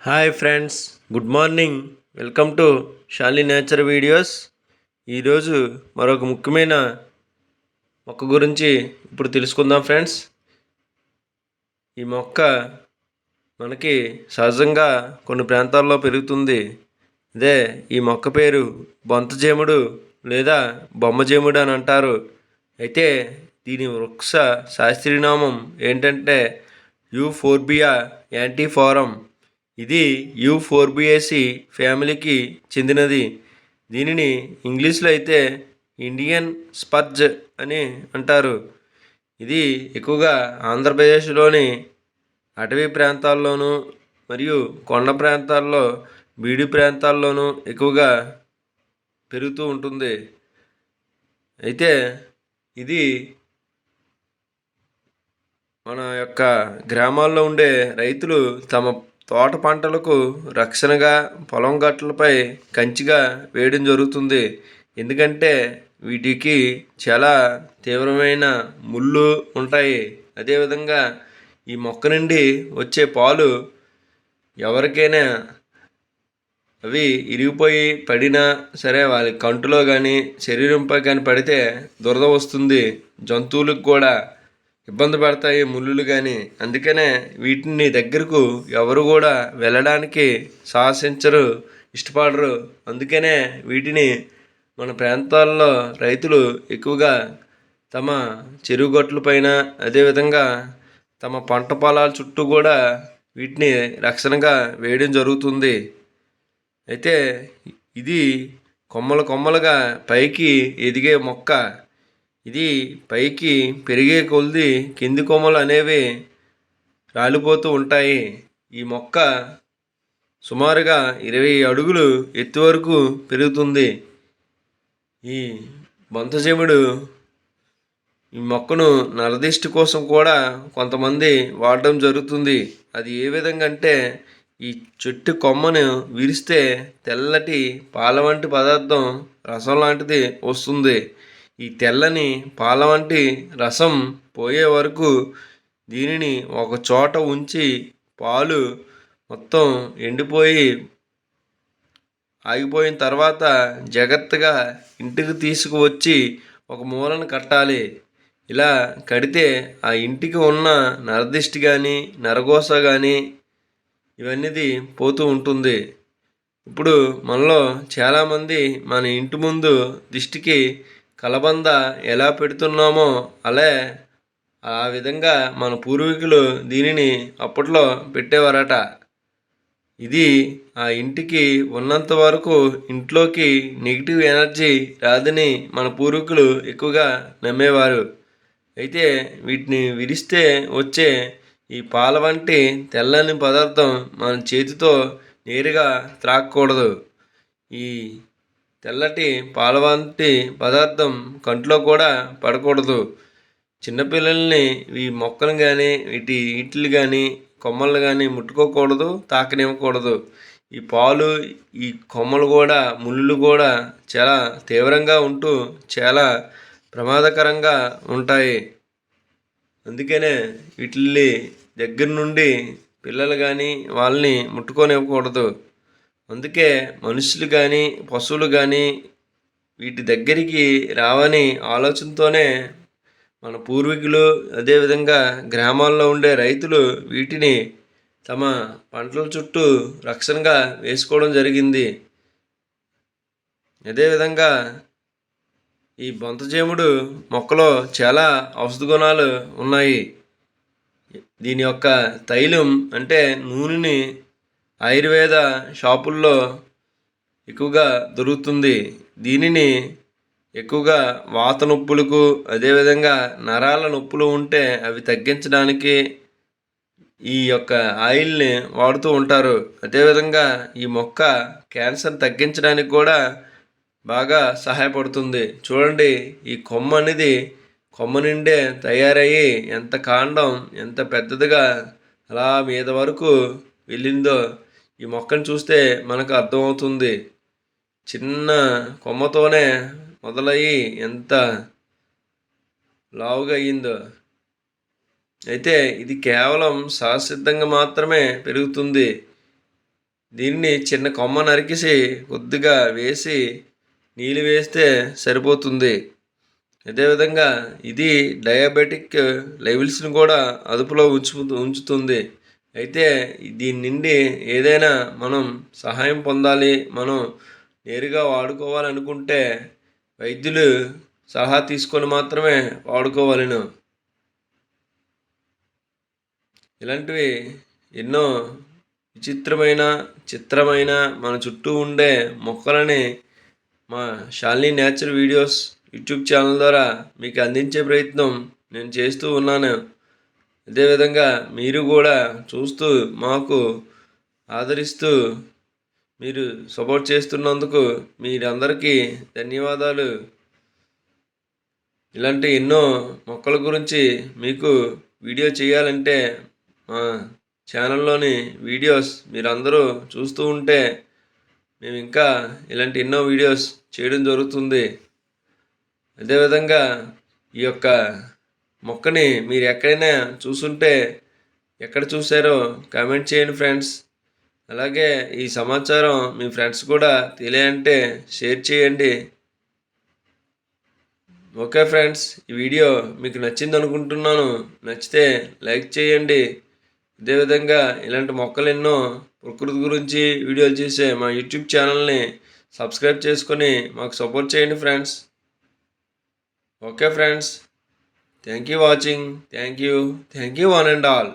Hi friends good morning welcome to Shali nature videos ఈరోజు మరొక ముఖ్యమైన మొక్క గురించి ఇప్పుడు తెలుసుకుందాం ఫ్రెండ్స్ ఈ మొక్క మనకి సహజంగా కొన్ని ప్రాంతాల్లో పెరుగుతుంది. అదే ఈ మొక్క పేరు బొంతజేముడు లేదా బొమ్మజేముడు అని అంటారు. అయితే దీని వృక్ష శాస్త్రీయనామం ఏంటంటే యూఫోర్బియా యాంటీఫారం ఇది యూ ఫోర్బియేసి ఫ్యామిలీకి చెందినది. దీనిని ఇంగ్లీష్లో అయితే ఇండియన్ స్పర్జ్ అని అంటారు. ఇది ఎక్కువగా ఆంధ్రప్రదేశ్లోని అటవీ ప్రాంతాల్లోనూ మరియు కొండ ప్రాంతాల్లో బీడు ప్రాంతాల్లోనూ ఎక్కువగా పెరుగుతూ ఉంటుంది. అయితే ఇది మన యొక్క గ్రామాల్లో ఉండే రైతులు తమ తోట పంటలకు రక్షణగా పొలం గట్లపై కంచిగా వేయడం జరుగుతుంది. ఎందుకంటే వీటికి చాలా తీవ్రమైన ముళ్ళు ఉంటాయి. అదేవిధంగా ఈ మొక్క నుండి వచ్చే పాలు ఎవరికైనా అవి ఇరిగిపోయి పడినా సరే వాళ్ళ కంటులో కానీ శరీరంపై కానీ పడితే దురద వస్తుంది. జంతువులకు కూడా ఇబ్బంది పడతాయి ముళ్ళులు కానీ అందుకనే వీటిని దగ్గరకు ఎవరు కూడా వెళ్ళడానికి సాహసించరు ఇష్టపడరు. అందుకనే వీటిని మన ప్రాంతాల్లో రైతులు ఎక్కువగా తమ చెరువు పైన అదేవిధంగా తమ పంట పొలాల చుట్టూ కూడా వీటిని రక్షణగా వేయడం జరుగుతుంది. అయితే ఇది కొమ్మలు కొమ్మలుగా పైకి ఎదిగే మొక్క ఇది పైకి పెరిగే కొలది కింది కొమ్మలు అనేవి రాలిపోతూ ఉంటాయి. ఈ మొక్క సుమారుగా ఇరవై అడుగులు ఎత్తు వరకు పెరుగుతుంది. ఈ బొంతజెముడు ఈ మొక్కను నరదిష్టి కోసం కూడా కొంతమంది వాడడం జరుగుతుంది. అది ఏ విధంగా అంటే ఈ చెట్టు కొమ్మను విరిస్తే తెల్లటి పాల వంటి పదార్థం రసం లాంటిది వస్తుంది. ఈ తెల్లని పాల వంటి రసం పోయే వరకు దీనిని ఒక చోట ఉంచి పాలు మొత్తం ఎండిపోయి ఆగిపోయిన తర్వాత జాగ్రత్తగా ఇంటికి తీసుకువచ్చి ఒక మూలను కట్టాలి. ఇలా కడితే ఆ ఇంటికి ఉన్న నరదిష్టి కానీ నరగోస కానీ ఇవన్నీ పోతూ ఉంటుంది. ఇప్పుడు మనలో చాలామంది మన ఇంటి ముందు దిష్టికి కలబంద ఎలా పెడుతున్నామో అలే ఆ విధంగా మన పూర్వీకులు దీనిని అప్పట్లో పెట్టేవారట. ఇది ఆ ఇంటికి ఉన్నంత వరకు ఇంట్లోకి నెగిటివ్ ఎనర్జీ రాదని మన పూర్వీకులు ఎక్కువగా నమ్మేవారు. అయితే వీటిని విరిస్తే వచ్చే ఈ పాల వంటి తెల్లని పదార్థం మన చేతితో నేరుగా త్రాగకూడదు ఈ తెల్లటి పాలవంటి పదార్థం కంట్లో కూడా పడకూడదు. చిన్నపిల్లల్ని ఈ మొక్కలు కానీ వీటి ఈట్లు కానీ కొమ్మలు కానీ ముట్టుకోకూడదు తాకనివ్వకూడదు. ఈ పాలు ఈ కొమ్మలు కూడా ముళ్ళు కూడా చాలా తీవ్రంగా ఉంటూ చాలా ప్రమాదకరంగా ఉంటాయి. అందుకనే వీటిల్ని దగ్గర నుండి పిల్లలు కానీ వాళ్ళని ముట్టుకోనివ్వకూడదు. అందుకే మనుషులు కానీ పశువులు కానీ వీటి దగ్గరికి రావని ఆలోచనతోనే మన పూర్వీకులు అదేవిధంగా గ్రామాల్లో ఉండే రైతులు వీటిని తమ పంటల చుట్టూ రక్షణగా వేసుకోవడం జరిగింది. అదేవిధంగా ఈ బొంతజేముడు మొక్కలో చాలా ఔషధ గుణాలు ఉన్నాయి. దీని యొక్క తైలం అంటే నూనెని ఆయుర్వేద షాపుల్లో ఎక్కువగా దొరుకుతుంది. దీనిని ఎక్కువగా వాత నొప్పులకు అదేవిధంగా నరాల నొప్పులు ఉంటే అవి తగ్గించడానికి ఈ యొక్క ఆయిల్ని వాడుతూ ఉంటారు. అదేవిధంగా ఈ మొక్క క్యాన్సర్ తగ్గించడానికి కూడా బాగా సహాయపడుతుంది. చూడండి ఈ కొమ్మ అనేది కొమ్మ నుండే తయారయ్యి ఎంత కాండం ఎంత పెద్దదిగా అలా మీద వరకు వెళ్ళిందో ఈ మొక్కను చూస్తే మనకు అర్థమవుతుంది. చిన్న కొమ్మతోనే మొదలయ్యి ఎంత లావుగా అయ్యిందో. అయితే ఇది కేవలం సహసిద్ధంగా మాత్రమే పెరుగుతుంది. దీన్ని చిన్న కొమ్మ నరికిసి కొద్దిగా వేసి నీళ్ళు వేస్తే సరిపోతుంది. అదేవిధంగా ఇది డయాబెటిక్ లెవెల్స్ని కూడా అదుపులో ఉంచు ఉంచుతుంది. అయితే దీని నుండి ఏదైనా మనం సహాయం పొందాలి మనం నేరుగా వాడుకోవాలనుకుంటే వైద్యులు సలహా తీసుకొని మాత్రమే వాడుకోవాలను. ఇలాంటివి ఎన్నో విచిత్రమైన చిత్రమైన మన చుట్టూ ఉండే మొక్కలని మా Shalini nature videos YouTube channel ద్వారా మీకు అందించే ప్రయత్నం నేను చేస్తూ ఉన్నాను. అదేవిధంగా మీరు కూడా చూస్తూ మాకు ఆదరిస్తూ మీరు సపోర్ట్ చేస్తున్నందుకు మీరందరికీ ధన్యవాదాలు. ఇలాంటి ఎన్నో మొక్కల గురించి మీకు వీడియో చేయాలంటే మా ఛానల్లోని వీడియోస్ మీరందరూ చూస్తూ ఉంటే మేము ఇంకా ఇలాంటి ఎన్నో వీడియోస్ చేయడం జరుగుతుంది. అదేవిధంగా ఈ యొక్క మొక్కని మీరు ఎక్కడైనా చూసుంటే ఎక్కడ చూసారో కామెంట్ చేయండి ఫ్రెండ్స్ అలాగే ఈ సమాచారం మీ ఫ్రెండ్స్ కూడా తెలియంటే షేర్ చేయండి. ఓకే ఫ్రెండ్స్ ఈ వీడియో మీకు నచ్చింది అనుకుంటున్నాను. నచ్చితే లైక్ చేయండి. అదేవిధంగా ఇలాంటి మొక్కలు ఎన్నో ప్రకృతి గురించి వీడియోలు చేసే మా యూట్యూబ్ ఛానల్ని సబ్స్క్రైబ్ చేసుకొని మాకు సపోర్ట్ చేయండి friends okay friends Thank you watching. Thank you. Thank you one and all.